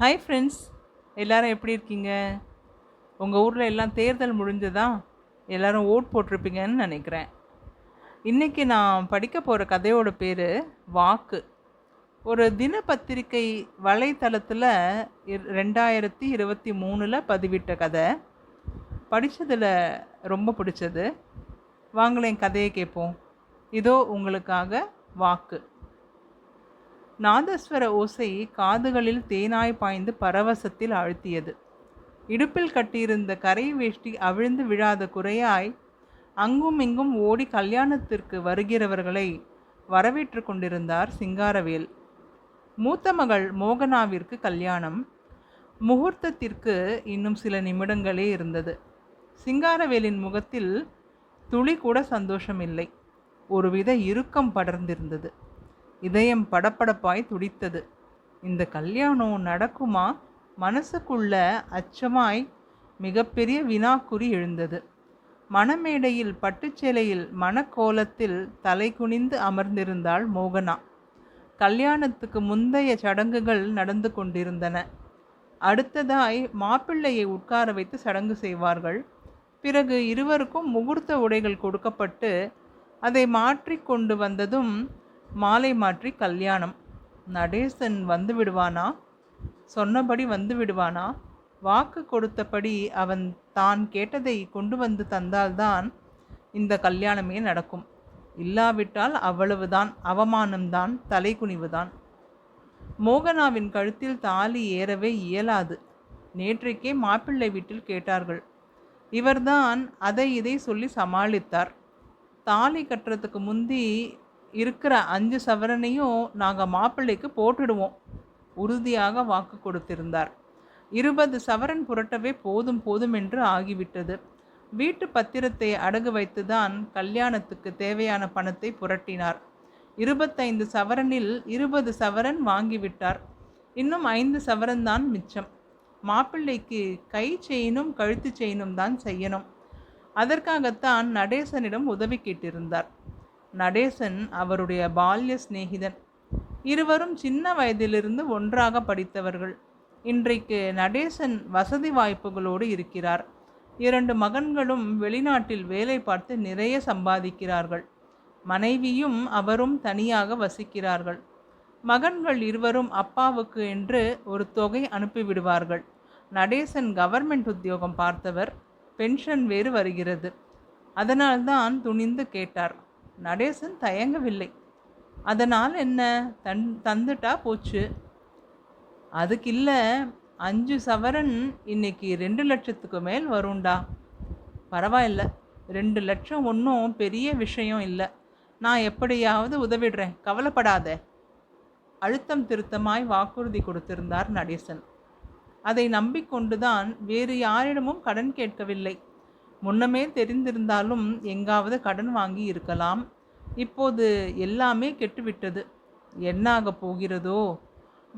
Hi friends எல்லாரும் எப்படி இருக்கீங்க? உங்கள் ஊரில் எல்லாம் தேர்தல் முடிஞ்சதா? எல்லாரும் ஓட் போட்டிருப்பீங்கன்னு நினைக்கிறேன். இன்றைக்கி நான் படிக்க போகிற கதையோட பேர் வாக்கு. ஒரு தினப்பத்திரிகை வலைத்தளத்தில் ரெண்டாயிரத்தி இருபத்தி மூணில் பதிவிட்ட கதை. படித்ததில் ரொம்ப பிடிச்சது. வாங்களேன் கதையை கேட்போம் இதோ உங்களுக்காக வாக்கு. நாதஸ்வர ஓசை காதுகளில் தேனாய் பாய்ந்து பரவசத்தில் அழுத்தியது இடுப்பில் கட்டியிருந்த கரை வேஷ்டி அவிழ்ந்து விழாத குறையாய் அங்கும் இங்கும் ஓடி கல்யாணத்திற்கு வருகிறவர்களை வரவேற்று கொண்டிருந்தார் சிங்காரவேல். மூத்த மகள் மோகனாவிற்கு கல்யாணம். முகூர்த்தத்திற்கு இன்னும் சில நிமிடங்களே இருந்தது. சிங்காரவேலின் முகத்தில் துளி கூட சந்தோஷமில்லை. ஒருவித இறுக்கம் படர்ந்திருந்தது. இதயம் படப்படப்பாய் துடித்தது. இந்த கல்யாணம் நடக்குமா? மனசுக்குள்ள அச்சமாய் மிகப்பெரிய வினாக்குறி எழுந்தது. மணமேடையில் பட்டுச்சேலையில் மணக்கோலத்தில் தலை குனிந்து அமர்ந்திருந்தாள் மோகனா. கல்யாணத்துக்கு முந்தைய சடங்குகள் நடந்து கொண்டிருந்தன. அடுத்ததாய் மாப்பிள்ளையை உட்கார வைத்து சடங்கு செய்வார்கள். பிறகு இருவருக்கும் முகூர்த்த உடைகள் கொடுக்கப்பட்டு அதை மாற்றி கொண்டு வந்ததும் மாலை மாற்றி கல்யாணம். நடேசன் வந்து விடுவானா? சொன்னபடி வந்து விடுவானா? வாக்கு கொடுத்தபடி அவன் தான் கேட்டதை கொண்டு வந்து தந்தால்தான் இந்த கல்யாணமே நடக்கும். இல்லாவிட்டால் அவ்வளவுதான் அவமானம்தான் தலைக்குனிவுதான் மோகனாவின் கழுத்தில் தாலி ஏறவே இயலாது. நேற்றைக்கே மாப்பிள்ளை வீட்டில் கேட்டார்கள். இவர்தான் அதை இதை சொல்லி சமாளித்தார். தாலி கட்டுறதுக்கு முந்தி இருக்கிற அஞ்சு சவரனையும் நாங்கள் மாப்பிள்ளைக்கு போட்டுடுவோம். உறுதியாக வாக்கு கொடுத்திருந்தார். இருபது சவரன் புரட்டவே போதும் போதும் என்று ஆகிவிட்டது. வீட்டு பத்திரத்தை அடகு வைத்துதான் கல்யாணத்துக்கு தேவையான பணத்தை புரட்டினார். இருபத்தைந்து சவரனில் இருபது சவரன் வாங்கிவிட்டார். இன்னும் ஐந்து சவரன் தான் மிச்சம். மாப்பிள்ளைக்கு கை செயினும் கழுத்து செயினும் தான் செய்யணும். அதற்காகத்தான் நடேசனிடம் உதவி கேட்டிருந்தார். நடேசன் அவருடைய பால்ய சிநேகிதன். இருவரும் சின்ன வயதிலிருந்து ஒன்றாக படித்தவர்கள். இன்றைக்கு நடேசன் வசதி வாய்ப்புகளோடு இருக்கிறார். இரண்டு மகன்களும் வெளிநாட்டில் வேலை பார்த்து நிறைய சம்பாதிக்கிறார்கள். மனைவியும் அவரும் தனியாக வசிக்கிறார்கள். மகன்கள் இருவரும் அப்பாவுக்கு என்று ஒரு தொகை அனுப்பிவிடுவார்கள். நடேசன் கவர்மெண்ட் உத்தியோகம் பார்த்தவர். பென்ஷன் வேறு வருகிறது. அதனால்தான் துணிந்து கேட்டார். நடேசன் தயங்கவில்லை. அதனால் என்ன? தன் தந்துட்டா போச்சு. அதுக்கு இல்லை அஞ்சு சவரன் இன்னைக்கு ரெண்டு லட்சத்துக்கு மேல் வரும்டா. பரவாயில்ல. ரெண்டு லட்சம் ஒன்றும் பெரிய விஷயம் இல்லை. நான் எப்படியாவது உதவிடுறேன். கவலைப்படாத. அழுத்தம் திருத்தமாய் வாக்குறுதி கொடுத்திருந்தார் நடேசன். அதை நம்பிக்கொண்டுதான் வேறு யாரிடமும் கடன் கேட்கவில்லை. முன்னமே தெரிந்திருந்தாலும் எங்காவது கடன் வாங்கி இருக்கலாம். இப்போது எல்லாமே கெட்டுவிட்டது. என்னாக போகிறதோ?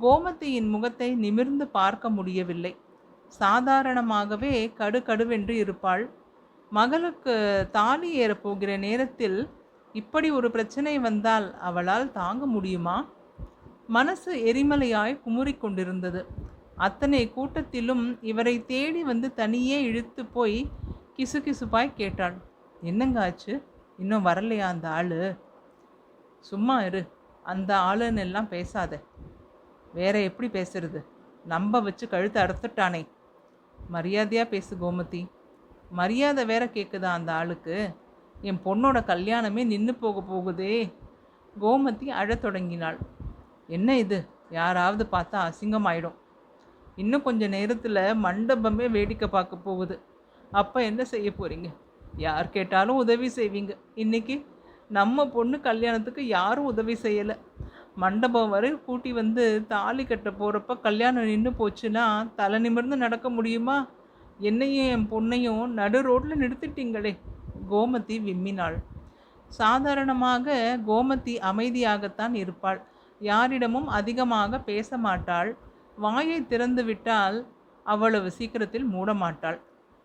கோமதியின் முகத்தை நிமிர்ந்து பார்க்க முடியவில்லை. சாதாரணமாகவே கடுகடுவென்று இருப்பாள். மகளுக்கு தாலி ஏறப்போகிற நேரத்தில் இப்படி ஒரு பிரச்சனை வந்தால் அவளால் தாங்க முடியுமா? மனசு எரிமலையாய் குமுறி கொண்டிருந்தது. அத்தனை கூட்டத்திலும் இவரை தேடி வந்து தனியே இழுத்து போய் கிசுகிசுப்பாய் கேட்டாள். என்னங்க ஆச்சு? இன்னும் வரலையா அந்த ஆள்? சும்மா இரு. அந்த ஆளுன்னு எல்லாம் பேசாத. வேற எப்படி பேசுறது? நம்ப வச்சு கழுத்தை அறுத்துட்டானே. மரியாதையாக பேசு கோமதி. மரியாதை வேற கேட்குதா அந்த ஆளுக்கு? என் பொண்ணோட கல்யாணமே நின்று போக போகுதே. கோமதி அழத் தொடங்கினாள். என்ன இது? யாராவது பார்த்தா அசிங்கமாயிடும். இன்னும் கொஞ்சம் நேரத்தில் மண்டபமே வேடிக்கை பார்க்க போகுது. அப்போ என்ன செய்ய போகிறீங்க யார் கேட்டாலும் உதவி செய்வீங்க. இன்னைக்கு நம்ம பொண்ணு கல்யாணத்துக்கு யாரும் உதவி செய்யலை. மண்டபம் வரை கூட்டி வந்து தாலி கட்ட போகிறப்ப கல்யாணம் நின்று போச்சுன்னா தலை நிமிர்ந்து நடக்க முடியுமா? என்னையும் என் பொண்ணையும் நடு ரோட்டில் நிறுத்திட்டீங்களே. கோமதி விம்மினாள். சாதாரணமாக கோமதி அமைதியாகத்தான் இருப்பாள். யாரிடமும் அதிகமாக பேச மாட்டாள். வாயை திறந்து விட்டால் அவ்வளவு சீக்கிரத்தில் மூட மாட்டாள்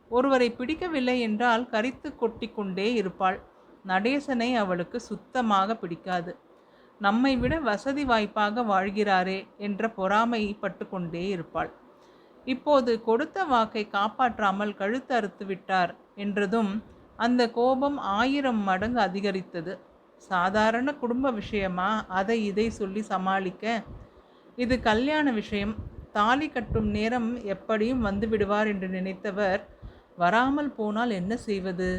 ஒருவரை பிடிக்கவில்லை என்றால் கரித்து கொட்டி கொண்டே இருப்பாள். நடேசனை அவளுக்கு சுத்தமாக பிடிக்காது. நம்மை விட வசதி வாய்ப்பாக வாழ்கிறாரே என்ற பொறாமை பட்டு கொண்டே இருப்பாள். இப்போது கொடுத்த வாக்கை காப்பாற்றாமல் கழுத்தறுத்து விட்டார் என்றதும் அந்த கோபம் ஆயிரம் மடங்கு அதிகரித்தது. சாதாரண குடும்ப விஷயமா? அதை இதை சொல்லி சமாளிக்க? இது கல்யாண விஷயம். தாலி கட்டும் நேரம் எப்படியும் வந்து விடுவார் என்று நினைத்தவர் வராமல் போனால் என்ன செய்வது?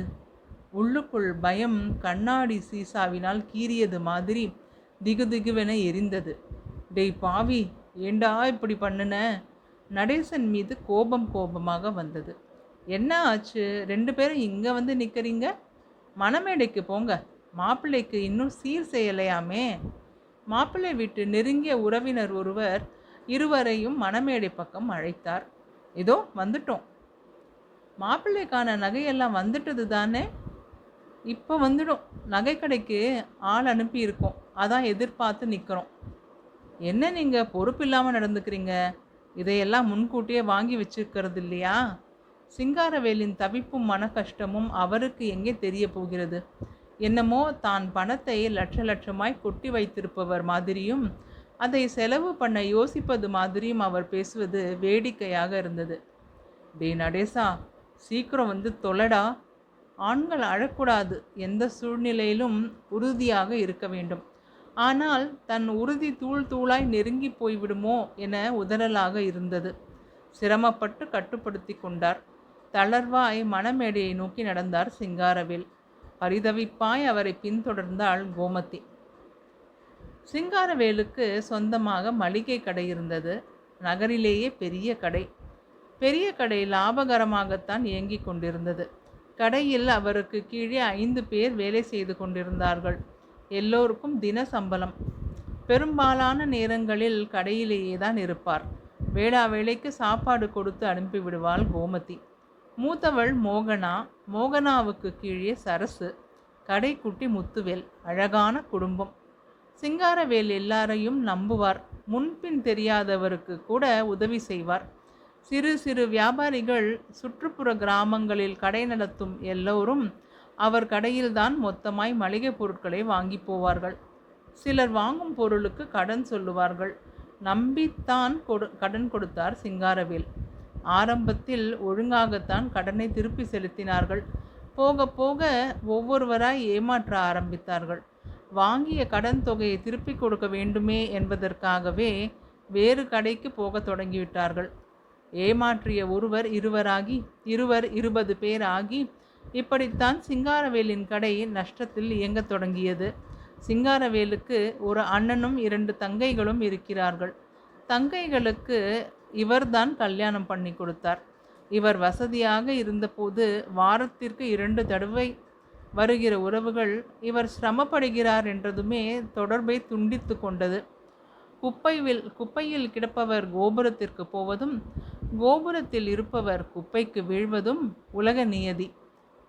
உள்ளுக்குள் பயம் கண்ணாடி சீசாவினால் கீறியது மாதிரி திகு திகுவென எரிந்தது. டேய் பாவி ஏண்டா இப்படி பண்ணுன? நடேசன் மீது கோபம் கோபமாக வந்தது. என்ன ஆச்சு? ரெண்டு பேரும் இங்கே வந்து நிற்கிறீங்க மணமேடைக்கு போங்க. மாப்பிள்ளைக்கு இன்னும் சீர் செய்யலையாமே? மாப்பிள்ளை வீட்டு நெருங்கிய உறவினர் ஒருவர் இருவரையும் மணமேடை பக்கம் அழைத்தார். இதோ வந்துட்டோம். மாப்பிள்ளைக்கான நகையெல்லாம் வந்துட்டது தானே? இப்போ வந்துடும். நகைக்கடைக்கு ஆள் அனுப்பியிருக்கோம். அதான் எதிர்பார்த்து நிற்கிறோம் என்ன நீங்கள் பொறுப்பு இல்லாமல் நடந்துக்கிறீங்க? இதையெல்லாம் முன்கூட்டியே வாங்கி வச்சிருக்கிறது இல்லையா? சிங்காரவேலின் தவிப்பும் மன கஷ்டமும் அவருக்கு எங்கே தெரிய போகிறது? என்னமோ தான் பணத்தை லட்ச லட்சமாய் கொட்டி வைத்திருப்பவர் மாதிரியும் அதை செலவு பண்ண யோசிப்பது மாதிரியும் அவர் பேசுவது வேடிக்கையாக இருந்தது. டே நடேசா சீக்கிரம் வந்து தொலைடா. ஆண்கள் அழக்கூடாது. எந்த சூழ்நிலையிலும் உறுதியாக இருக்க வேண்டும். ஆனால் தன் உறுதி தூள் தூளாய் நெருங்கி போய்விடுமோ என உதறலாக இருந்தது. சிரமப்பட்டு கட்டுப்படுத்தி கொண்டார். தளர்வாய் மணமேடையை நோக்கி நடந்தார் சிங்காரவேல். பரிதவிப்பாய் அவரை பின்தொடர்ந்தாள் கோமதி. சிங்காரவேலுக்கு சொந்தமாக மளிகை கடை இருந்தது. நகரிலேயே பெரிய கடை. பெரிய கடை லாபகரமாகத்தான் இயங்கிக் கொண்டிருந்தது. கடையில் அவருக்கு கீழே ஐந்து பேர் வேலை செய்து கொண்டிருந்தார்கள். எல்லோருக்கும் தின சம்பளம். பெரும்பாலான நேரங்களில் கடையிலேயே தான் இருப்பார். வேளா வேலைக்கு சாப்பாடு கொடுத்து அனுப்பிவிடுவாள் கோமதி. மூத்தவள் மோகனா மோகனாவுக்கு கீழே சரசு கடைக்குட்டி முத்துவேல் அழகான குடும்பம். சிங்காரவேல் எல்லாரையும் நம்புவார். முன்பின் தெரியாதவருக்கு கூட உதவி செய்வார். சிறு சிறு வியாபாரிகள் சுற்றுப்புற கிராமங்களில் கடை நடத்தும் எல்லோரும் அவர் கடையில்தான் மொத்தமாய் மளிகை பொருட்களை வாங்கி போவார்கள். சிலர் வாங்கும் பொருளுக்கு கடன் சொல்லுவார்கள். நம்பித்தான் கொடு கடன் கொடுத்தார் சிங்காரவேல். ஆரம்பத்தில் ஒழுங்காகத்தான் கடனை திருப்பி செலுத்தினார்கள். போக போக ஒவ்வொருவராய் ஏமாற்ற ஆரம்பித்தார்கள். வாங்கிய கடன் தொகையை திருப்பி கொடுக்க வேண்டுமே என்பதற்காகவே வேறு கடைக்கு போக தொடங்கிவிட்டார்கள். ஏமாற்றிய ஒருவர் இருவராகி இருவர் இருபது பேர் ஆகி இப்படித்தான் சிங்காரவேலின் கடை நஷ்டத்தில் இயங்கத் தொடங்கியது. சிங்காரவேலுக்கு ஒரு அண்ணனும் இரண்டு தங்கைகளும் இருக்கிறார்கள். தங்கைகளுக்கு இவர்தான் கல்யாணம் பண்ணி கொடுத்தார். இவர் வசதியாக இருந்தபோது வாரத்திற்கு இரண்டு தடவை வருகிற உறவுகள் இவர் சிரமப்படுகிறார் என்றதுமே தொடர்பை துண்டித்து கொண்டது. குப்பைவில் குப்பையில் கிடப்பவர் கோபுரத்திற்கு போவதும் கோபுரத்தில் இருப்பவர் குப்பைக்கு வீழ்வதும் உலக நியதி.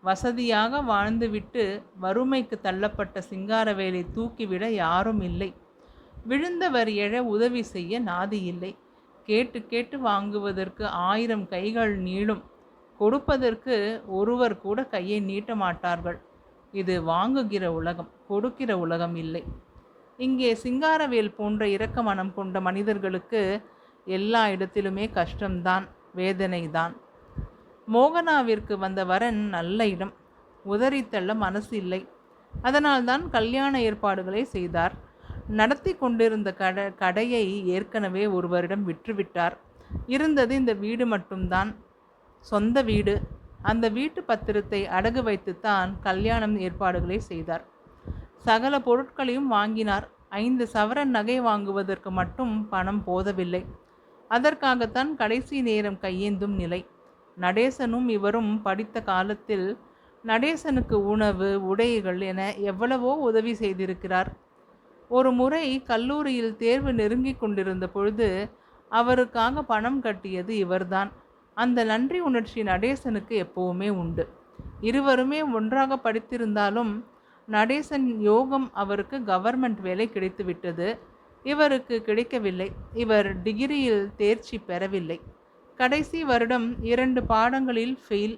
வசதியாக வாழ்ந்துவிட்டு வறுமைக்கு தள்ளப்பட்ட சிங்காரவேலை தூக்கிவிட யாரும் இல்லை. விழுந்தவர் எழ உதவி செய்ய நாதி இல்லை. கேட்டு கேட்டு வாங்குவதற்கு ஆயிரம் கைகள் நீளும். கொடுப்பதற்கு ஒருவர் கூட கையை நீட்ட மாட்டார்கள். இது வாங்குகிற உலகம் கொடுக்கிற உலகம் இல்லை. இங்கே சிங்காரவேல் போன்ற இரக்க மனம் கொண்ட மனிதர்களுக்கு எல்லா இடத்திலுமே கஷ்டம்தான் வேதனைதான். மோகனாவிற்கு வந்த வரன் நல்ல இடம் உதறித்தள்ள மனசு இல்லை. அதனால்தான் கல்யாண ஏற்பாடுகளை செய்தார். நடத்தி கொண்டிருந்த கட கடையை ஏற்கனவே ஒருவரிடம் விற்றுவிட்டார். இருந்தது இந்த வீடு மட்டும்தான். சொந்த வீடு. அந்த வீட்டு பத்திரத்தை அடகு வைத்துத்தான் கல்யாணம் ஏற்பாடுகளை செய்தார். சகல பொருட்களையும் வாங்கினார். ஐந்து சவரன் நகை வாங்குவதற்கு மட்டும் பணம் போதவில்லை. அதற்காகத்தான் கடைசி நேரம் கையேந்தும் நிலை. நடேசனும் இவரும் படித்த காலத்தில் நடேசனுக்கு உணவு உடைகள் என எவ்வளவோ உதவி செய்திருக்கிறார். ஒரு முறை கல்லூரியில் தேர்வு நெருங்கி கொண்டிருந்த பொழுது அவருக்காக பணம் கட்டியது இவர்தான். அந்த நன்றி உணர்ச்சி நடேசனுக்கு எப்பவுமே உண்டு. இருவருமே ஒன்றாக படித்திருந்தாலும் நடேசன் யோகம் அவருக்கு கவர்மெண்ட் வேலை கிடைத்துவிட்டது இவருக்கு கிடைக்கவில்லை. இவர் டிகிரியில் தேர்ச்சி பெறவில்லை. கடைசி வருடம் இரண்டு பாடங்களில் ஃபெயில்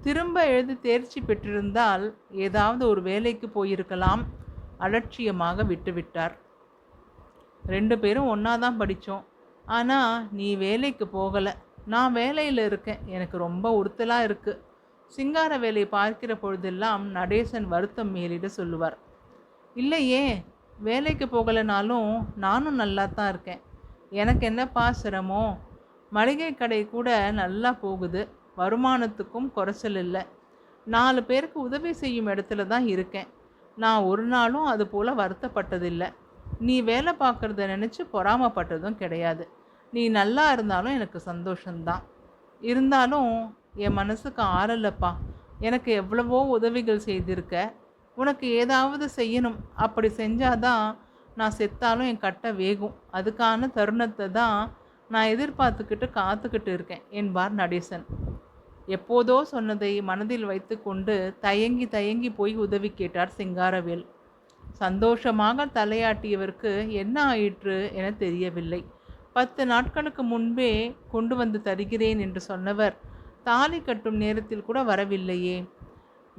திரும்ப எழுதி தேர்ச்சி பெற்றிருந்தால் ஏதாவது ஒரு வேலைக்கு போயிருக்கலாம். அலட்சியமாக விட்டுவிட்டார். ரெண்டு பேரும் ஒன்றா தான் படித்தோம் ஆனால் நீ வேலைக்கு போகலை. நான் வேலையில் இருக்கேன். எனக்கு ரொம்ப உறுத்தலாக இருக்குது சிங்காரவேலை பார்க்கிற பொழுதெல்லாம் நடேசன் வருத்தம் மேலிட சொல்லுவார். இல்லையே வேலைக்கு போகலைனாலும் நானும் நல்லா தான் இருக்கேன். எனக்கு என்னப்பா சிரமம் மளிகை கடை கூட நல்லா போகுது. வருமானத்துக்கும் குறைச்சல் இல்லை. நாலு பேருக்கு உதவி செய்யும் இடத்துல தான் இருக்கேன். நான் ஒரு நாளும் அது போல் வருத்தப்பட்டதில்லை. நீ வேலை பார்க்குறத நினச்சி பொறாமப்பட்டதும் கிடையாது. நீ நல்லா இருந்தாலும் எனக்கு சந்தோஷந்தான் இருந்தாலும் என் மனசுக்கு ஆறலப்பா. எனக்கு எவ்வளவோ உதவிகள் செய்திருக்க. உனக்கு ஏதாவது செய்யணும். அப்படி செஞ்சாதான் நான் செத்தாலும் என் கட்டை வேகும். அதுக்கான தருணத்தை தான் நான் எதிர்பார்த்துக்கிட்டு காத்துக்கிட்டு இருக்கேன் என்பார் நடேசன். எப்போதோ சொன்னதை மனதில் வைத்துக்கொண்டு தயங்கி தயங்கி போய் உதவி கேட்டார் சிங்காரவேல். சந்தோஷமாக தலையாட்டியவருக்கு என்ன ஆயிற்று என தெரியவில்லை. பத்து நாட்களுக்கு முன்பே கொண்டு வந்து தருகிறேன் என்று சொன்னவர் தாலி கட்டும் நேரத்தில் கூட வரவில்லையே.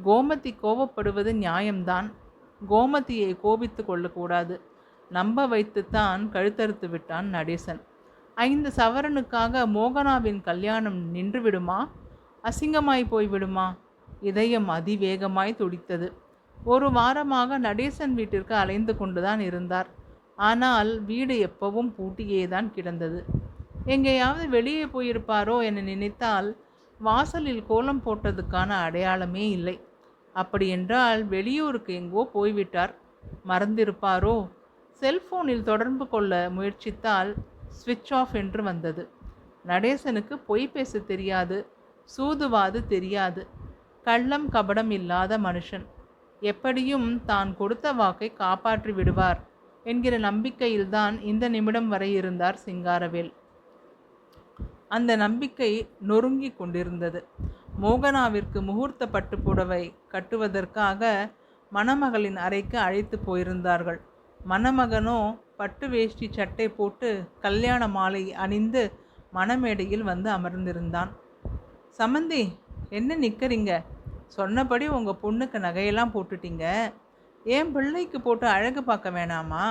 கோமதி கோபப்படுவது நியாயம்தான். கோமதியை கோபித்து கொள்ளக்கூடாது. நம்ப வைத்துத்தான் கழுத்தறுத்து விட்டான் நடேசன். ஐந்து சவரனுக்காக மோகனாவின் கல்யாணம் நின்றுவிடுமா? அசிங்கமாய் போய்விடுமா? இதயம் அதிவேகமாய் துடித்தது. ஒரு வாரமாக நடேசன் வீட்டிற்கு அலைந்து கொண்டுதான் இருந்தார். ஆனால் வீடு எப்பவும் பூட்டியே தான் கிடந்தது. எங்கேயாவது வெளியே போயிருப்பாரோ என நினைத்தால் வாசலில் கோலம் போட்டதுக்கான அடையாளமே இல்லை. அப்படியென்றால் வெளியூருக்கு எங்கோ போய்விட்டார். மறந்திருப்பாரோ? செல்போனில் தொடர்பு கொள்ள முயற்சித்தால் ஸ்விட்ச் ஆஃப் என்று வந்தது. நடேசனுக்கு பொய் பேச தெரியாது சூதுவாது தெரியாது. கள்ளம் கபடம் இல்லாத மனுஷன். எப்படியும் தான் கொடுத்த வாக்கை காப்பாற்றி விடுவார் என்கிற நம்பிக்கையில்தான் இந்த நிமிடம் வரை இருந்தார் சிங்காரவேல். அந்த நம்பிக்கை நொறுங்கி கொண்டிருந்தது. மோகனாவிற்கு முகூர்த்த பட்டு புடவை கட்டுவதற்காக மணமகளின் அறைக்கு அழைத்து போயிருந்தார்கள். மணமகனோ பட்டு வேஷ்டி சட்டை போட்டு கல்யாண மாலை அணிந்து மணமேடையில் வந்து அமர்ந்திருந்தான். சமந்தி என்ன நிற்கிறீங்க சொன்னபடி உங்கள் பொண்ணுக்கு நகையெல்லாம் போட்டுட்டீங்க. ஏன் பிள்ளைக்கு போட்டு அழகு பார்க்க வேணாமா?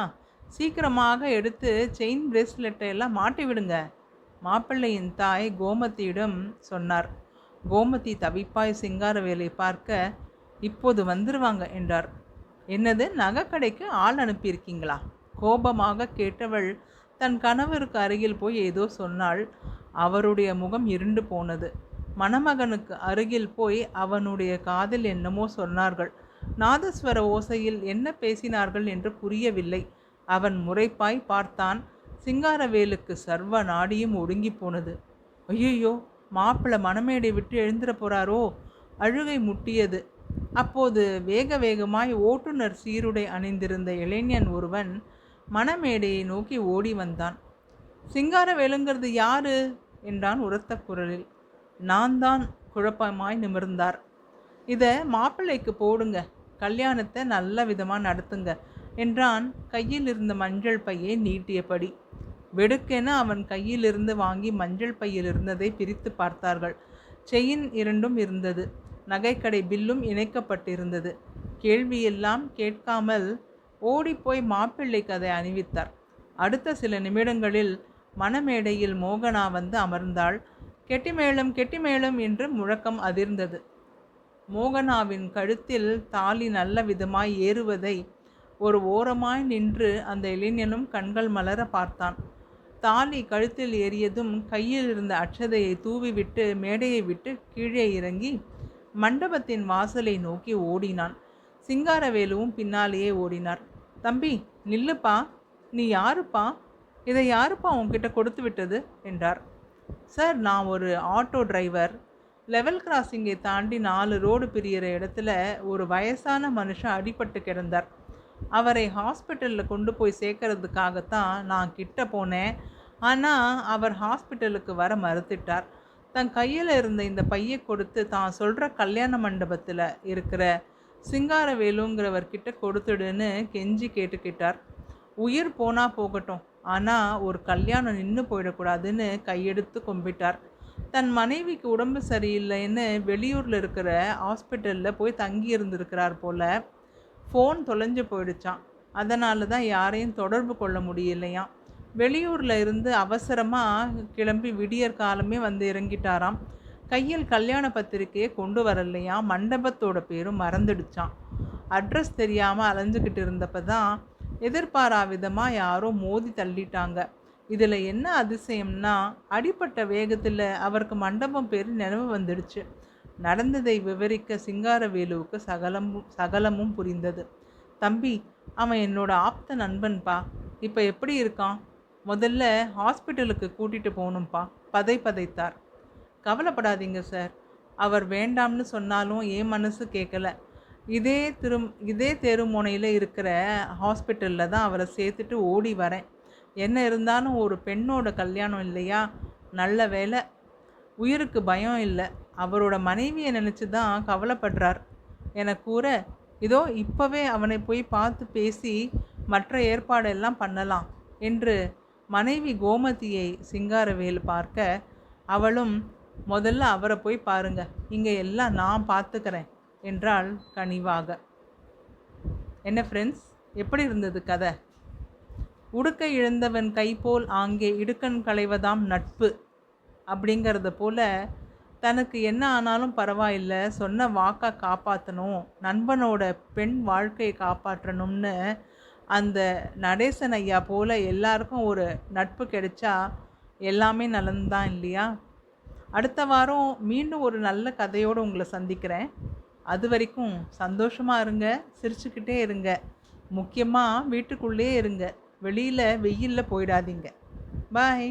சீக்கிரமாக எடுத்து செயின் பிரேஸ்லெட்டை எல்லாம் மாட்டி விடுங்க. மாப்பிள்ளையின் தாய் கோமதியிடம் சொன்னார். கோமதி தவிப்பாய் சிங்காரவேலை பார்க்க இப்போது வந்துருவாங்க என்றார். என்னது நகைக்கடைக்கு ஆள் அனுப்பியிருக்கீங்களா? கோபமாக கேட்டவள் தன் கணவருக்கு அருகில் போய் ஏதோ சொன்னாள். அவருடைய முகம் இருண்டு போனது. மணமகனுக்கு அருகில் போய் அவனுடைய காதில் என்னமோ சொன்னார்கள். நாதஸ்வர ஓசையில் என்ன பேசினார்கள் என்று புரியவில்லை. அவன் முறைப்பாய் பார்த்தான். சிங்காரவேலுக்கு சர்வ நாடியும் ஒடுங்கி போனது. ஐயோ மாப்பிள்ளை மணமேடை விட்டு எழுந்திர போறாரோ? அழுகை முட்டியது. அப்போது வேக வேகமாய் ஓட்டுநர் சீருடை அணிந்திருந்த இளைஞன் ஒருவன் மணமேடையை நோக்கி ஓடி வந்தான். சிங்காரவேலுங்கிறது யாரு? என்றான் உரத்த குரலில். நான் தான் குழப்பமாய் நிமிர்ந்தார். இதை மாப்பிள்ளைக்கு போடுங்க. கல்யாணத்தை நல்ல விதமாக நடத்துங்க என்றான் கையில் இருந்த மஞ்சள் பையை நீட்டியபடி. வெடுக்கென அவன் கையிலிருந்து வாங்கி மஞ்சள் பையில் இருந்ததை பிரித்து பார்த்தார்கள். செயின் இரண்டும் இருந்தது. நகைக்கடை பில்லும் இணைக்கப்பட்டிருந்தது. கேள்வியெல்லாம் கேட்காமல் ஓடிப்போய் மாப்பிள்ளைக்கு அதை அணிவித்தார். அடுத்த சில நிமிடங்களில் மணமேடையில் மோகனா வந்து அமர்ந்தாள். கெட்டிமேளம் கெட்டிமேளம் என்று முழக்கம் அதிர்ந்தது. மோகனாவின் கழுத்தில் தாலி நல்ல விதமாய் ஏறுவதை ஒரு ஓரமாய் நின்று அந்த இளைஞனும் கண்கள் மலர பார்த்தான். தாலி கழுத்தில் ஏறியதும் கையில் இருந்த அட்சதையை தூவிவிட்டு மேடையை விட்டு கீழே இறங்கி மண்டபத்தின் வாசலை நோக்கி ஓடினான். சிங்காரவேலுவும் பின்னாலேயே ஓடினார். தம்பி நில்லுப்பா. நீ யாருப்பா? இதை யாருப்பா உன்கிட்ட கொடுத்து விட்டது? என்றார். சார் நான் ஒரு ஆட்டோ டிரைவர். லெவல் கிராசிங்கை தாண்டி நாலு ரோடு பிரியிற இடத்துல ஒரு வயசான மனுஷன் அடிபட்டு கிடந்தார். அவரை ஹாஸ்பிட்டலில் கொண்டு போய் சேர்க்கறதுக்காகத்தான் நான் கிட்ட போனேன். ஆனால் அவர் ஹாஸ்பிட்டலுக்கு வர மறுத்துட்டார். தன் கையில் இருந்த இந்த பையை கொடுத்து தான் சொல்கிற கல்யாண மண்டபத்தில் இருக்கிற சிங்காரவேலுங்கிறவர்கிட்ட கொடுத்துடுன்னு கெஞ்சி கேட்டுக்கிட்டார். உயிர் போனால் போகட்டும் ஆனால் ஒரு கல்யாணம் நின்று போயிடக்கூடாதுன்னு கையெடுத்து கும்பிட்டார். தன் மனைவிக்கு உடம்பு சரியில்லைன்னு வெளியூரில் இருக்கிற ஹாஸ்பிட்டலில் போய் தங்கி இருந்திருக்கிறார் போல் ஃபோன் தொலைஞ்சு போயிடுச்சான் அதனால தான் யாரையும் தொடர்பு கொள்ள முடியலையாம். வெளியூரில் இருந்து அவசரமாக கிளம்பி விடியற் காலமே வந்து இறங்கிட்டாராம். கையில் கல்யாண பத்திரிக்கையை கொண்டு வரலையா மண்டபத்தோட பேரும் மறந்துடுச்சான் அட்ரஸ் தெரியாமல் அலைஞ்சுக்கிட்டு இருந்தப்ப தான் எதிர்பாரா விதமாக யாரோ மோதி தள்ளிட்டாங்க. இதில் என்ன அதிசயம்னா அடிப்பட்ட வேகத்தில் அவருக்கு மண்டபம் பேர் நினைவு வந்துடுச்சு. நடந்ததை விவரிக்க சிங்காரவேலுவுக்கு சகலமும் சகலமும் புரிந்தது. தம்பி அவன் என்னோட ஆப்த நண்பன்பா? இப்போ எப்படி இருக்கான்? முதல்ல ஹாஸ்பிட்டலுக்கு கூட்டிகிட்டு போகணும்ப்பா பதை பதைத்தார். கவலைப்படாதீங்க சார். அவர் வேண்டாம்னு சொன்னாலும் என் மனசு கேட்கல இதே திரு இதே தெருமுனையில் இருக்கிற ஹாஸ்பிட்டலில் தான் அவரை சேர்த்துட்டு ஓடி வரேன். என்ன இருந்தாலும் ஒரு பெண்ணோட கல்யாணம் இல்லையா? நல்ல வேலை உயிருக்கு பயம் இல்லை. அவரோட மனைவியை நினச்சி தான் கவலைப்படுறார். என கூற இதோ இப்போவே அவனை போய் பார்த்து பேசி மற்ற ஏற்பாடெல்லாம் பண்ணலாம் என்று மனைவி கோமதியை சிங்காரவேல் பார்க்க அவளும் முதல்ல அவரை போய் பாருங்க இங்கே எல்லாம் நான் பார்த்துக்கிறேன் என்றாள் கனிவாக. என்ன ஃப்ரெண்ட்ஸ் எப்படி இருந்தது கதை? உடுக்க இழந்தவன் கைப்போல் ஆங்கே இடுக்கண் களைவதாம் நட்பு அப்படிங்கிறத போல தனக்கு என்ன ஆனாலும் பரவாயில்லை சொன்ன வாக்கை காப்பாற்றணும் நண்பனோட பெண் வாழ்க்கையை காப்பாற்றணும்னு அந்த நடேசன் ஐயா போல் எல்லாருக்கும் ஒரு நட்பு கிடைச்சா எல்லாமே நலன்தான் இல்லையா? அடுத்த வாரம் மீண்டும் ஒரு நல்ல கதையோடு உங்களை சந்திக்கிறேன். அது வரைக்கும் சந்தோஷமாக இருங்க சிரிச்சுக்கிட்டே இருங்க. முக்கியமாக வீட்டுக்குள்ளே இருங்க. வெளியில் வெயிலில் போயிடாதீங்க. பாய்.